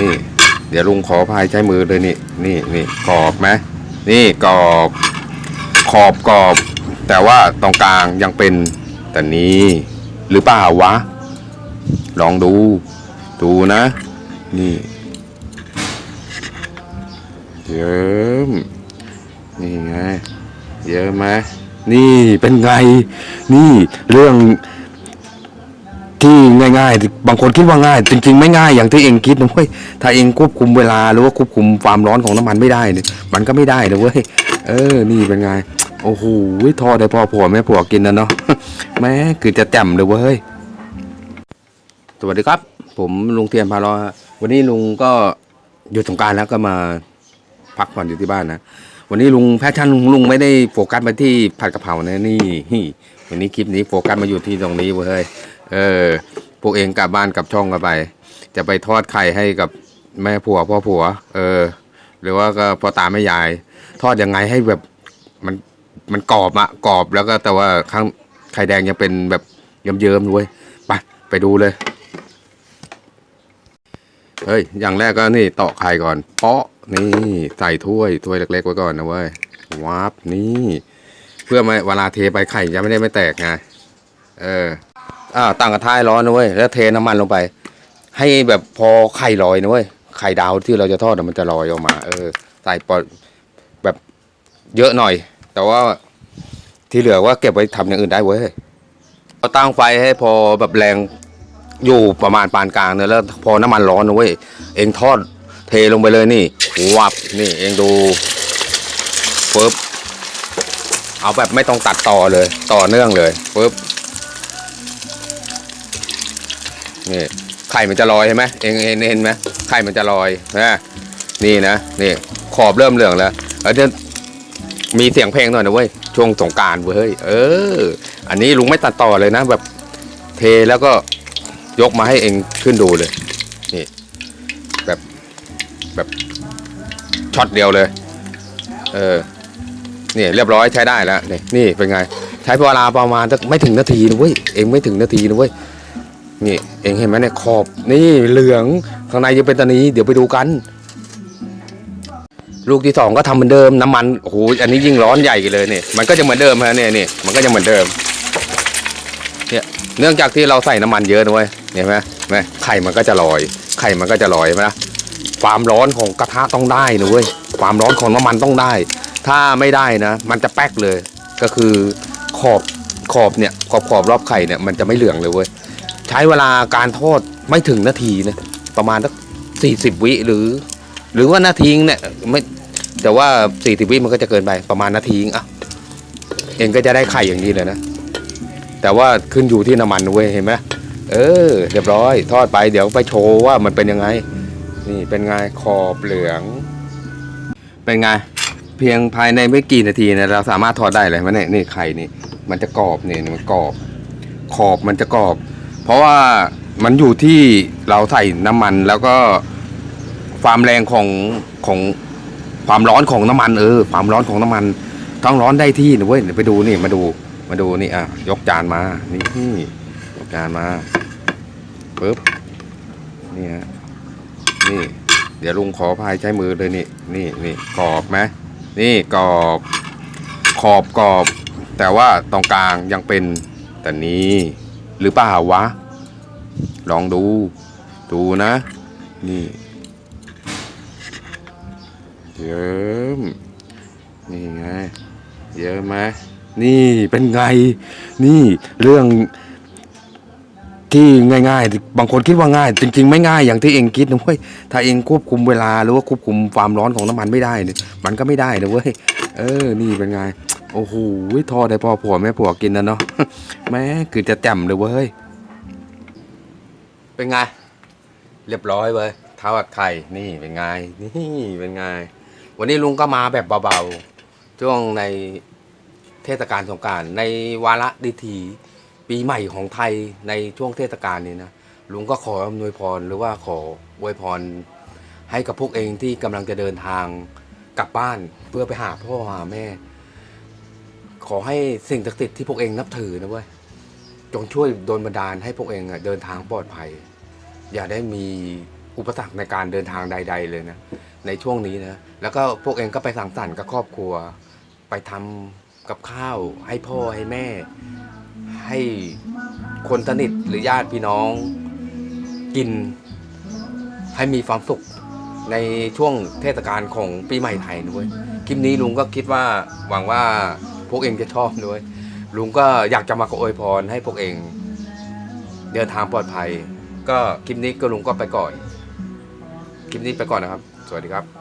นี่ เดี๋ยวลุงขอพายใช้มือเลยนี่ นี่นี่กรอบไหมนี่กรอบขอบกรอบ แต่ว่าตรงกลางยังเป็นแต่นี้ หรือเปล่าวะ ลองดู ดูนะ นี่เยิ้มนี่ไงเยอะไหมนี่เป็นไง นี่เรื่อง ที่ง่ายๆ บางคนคิดว่าง่าย จริง ๆ ไม่ง่ายอย่างที่เองคิดนะเว้ยถ้าเองควบคุมเวลาหรือว่าควบคุมความร้อนของน้ำมันไม่ได้เนี่ยมันก็ไม่ได้นะเว้ยเออ นี่เป็นไง โอ้โหทอได้พอผัวแม่ผัวกินนะเนาะแม่คือจะแจ่มเลยเว้ยสวัสดีครับ ผมลุงเทียนพาล้อวันนี้ลุงก็หยุดสงการแล้วก็มาพักผ่อนอยู่ที่บ้านนะวันนี้ลุงแพชชั่นลุงไม่ได้โฟกัสไปที่ผัดกะเพรานะนี่วันนี้คลิปนี้โฟกัสมาอยู่ที่ตรงนี้เว้ย เออพวกเองกลับบ้านกลับช่องกันไป จะไปทอดไข่ให้กับแม่ผัวพ่อผัว เออ หรือว่าก็พ่อตาแม่ยาย ทอดยังไงให้แบบมันมันกรอบอะกรอบแล้วก็แต่ว่าข้างไข่แดงยังเป็นแบบเยิ้มๆด้วยไปไปดูเลยเฮ้ย อย่างแรกก็นี่ตอกไข่ก่อน เปาะนี่ใส่ถ้วยถ้วยเล็กๆไว้ก่อนนะเว้ยวับนี่ เพื่อไม่เวลาเทไปไข่จะไม่ได้ไม่แตกไงเออ อ่าตั้งกระทะร้อนนะเว้ยแล้วเทน้ำมันลงไป ให้แบบพอไข่ลอยนะเว้ยไข่ดาวที่เราจะทอดมันจะลอยออกมา เออใส่ปอแบบเยอะหน่อย แต่ว่าที่เหลือว่าเก็บไว้ทำอย่างอื่นได้เว้ยเอาตั้งไฟให้พอแบบแรงอยู่ประมาณปานกลางเนี่ยแล้วพอน้ำมันร้อนนะเว้ยเองทอดเทลงไปเลยนี่วับนี่เองดูปึ๊บเอาแบบไม่ต้องตัดต่อเลย ต่อเนื่องเลยปึ๊บ นี่ไข่มันจะลอยใช่ไหมเองเห็นเห็นไหมไข่มันจะลอยนะนี่นะนี่ขอบเริ่มเหลืองแล้วแล้วเดี๋ยวมีเสียงเพลงหน่อยนะเว้ยช่วงสงการเว้ยเออ อันนี้ลุงไม่ตัดต่อเลยนะแบบเทแล้วก็ยกมาให้เองขึ้นดูเลย นี่ แบบแบบช็อตเดียวเลย เออนี่เรียบร้อยใช้ได้แล้วนี่นี่เป็นไง ใช้เวลาประมาณสักไม่ถึงนาทีนะเว้ยเองไม่ถึงนาทีนะเว้ย นี่เองเห็นไหมเนี่ยขอบนี่เหลืองข้างในจะเป็นตานี้เดี๋ยวไปดูกัน ลูกที่สองก็ทำเหมือนเดิมน้ำมันโอ้โหอันนี้ยิ่งร้อนใหญ่เลยนี่มันก็จะเหมือนเดิมฮะเนี่ยนี่มันก็จะเหมือนเดิมเนี่ยเนื่องจากที่เราใส่น้ำมันเยอะนะเว้ยเห็นไหมไหมไข่มันก็จะลอย ไข่มันก็จะลอยไหมนะความร้อนของกระทะต้องได้นะเว้ยความร้อนของน้ำมันต้องได้ ถ้าไม่ได้นะ มันจะแป๊กเลย ก็คือขอบขอบเนี่ยขอบขอบรอบไข่เนี่ยมันจะไม่เหลืองเลยเว้ย ใช้เวลาการทอดไม่ถึงนาทีนะประมาณสักสี่สิบวิหรือ หรือว่านาทีเนี่ยไม่แต่ว่าสี่สิบวิมันก็จะเกินไปประมาณนาทีอะเองก็จะได้ไข่อย่างนี้เลยนะ แต่ว่าขึ้นอยู่ที่น้ำมันเว้ยเห็นไหมเออเรียบร้อย ทอดไปเดี๋ยวไปโชว์ว่ามันเป็นยังไง นี่เป็นไงขอบเหลือง เป็นไงเพียงภายในไม่กี่นาทีเนี่ยเราสามารถทอดได้เลยมันเนี่ยนี่ไข่นี่มันจะกรอบเนี่ยมันกรอบ ขอบมันจะกรอบ ราะว่ามันอยู่ที่เราใส่น้ำมันแล้วก็ความแรงของของความร้อนของน้ำมันเออความร้อนของน้ำมันต้องร้อนได้ที่นะเว้ยเดี๋ยวไปดูนี่มาดูมาดูนี่อะยกจานมานี่ยกจานมาปึ๊บนี่ฮะนี่ เดี๋ยวลุงขอพายใช้มือเลยนี่นี่นี่กรอบไหมนี่กรอบขอบกรอบ แต่ว่าตรงกลางยังเป็นแต่นี้หรือเปล่าวะ ลองดู ดูนะ นี่เยิ้มนี่ไงเยอะไหมนี่เป็นไง นี่เรื่องที่ง่าย ๆ บางคนคิดว่าง่าย จริง ๆ ไม่ง่ายอย่างที่เองคิดนะเว้ยถ้าเองควบคุมเวลาหรือว่าควบคุมความร้อนของน้ำมันไม่ได้เนี่ยมันก็ไม่ได้นะเว้ยเออ นี่เป็นไง โอ้โหทอดได้พอผัวแม่ผัวกินนะเนาะแม่คือจะแจ่มเลยเว้ย เป็นไง เรียบร้อยเว้ยเทอดไข่นี่เป็นไง นี่เป็นไง วันนี้ลุงก็มาแบบเบาๆ ช่วงในเทศกาลสงการในวาระดิถีปีใหม่ของไทยในช่วงเทศกาลนี้นะลุงก็ขออำนวยพรหรือว่าขออวยพร ให้กับพวกเองที่กำลังจะเดินทางกลับบ้านเพื่อไปหาพ่อหาแม่ ขอให้สิ่งศักดิ์สิทธิ์ที่พวกเองนับถือนะเว้ยจงช่วยโดนบันดาลให้พวกเองอะเดินทางปลอดภัย อย่าได้มีอุปสรรคในการเดินทางใด ๆ เลยนะในช่วงนี้นะแล้วก็พวกเองก็ไปสังสรรค์กับครอบครัว ไปทำกับข้าว ให้พ่อให้แม่ ให้คนสนิทหรือญาติพี่น้อง กิน ให้มีความสุขในช่วงเทศกาลของปีใหม่ไทยด้วยคลิปนี้ลุงก็คิดว่าหวังว่าพวกเองจะชอบด้วย ลุงก็อยากจะมาขออวยพรให้พวกเอง เดินทางปลอดภัย ก็คลิปนี้ก็ลุงก็ไปก่อน คลิปนี้ไปก่อนนะครับ สวัสดีครับ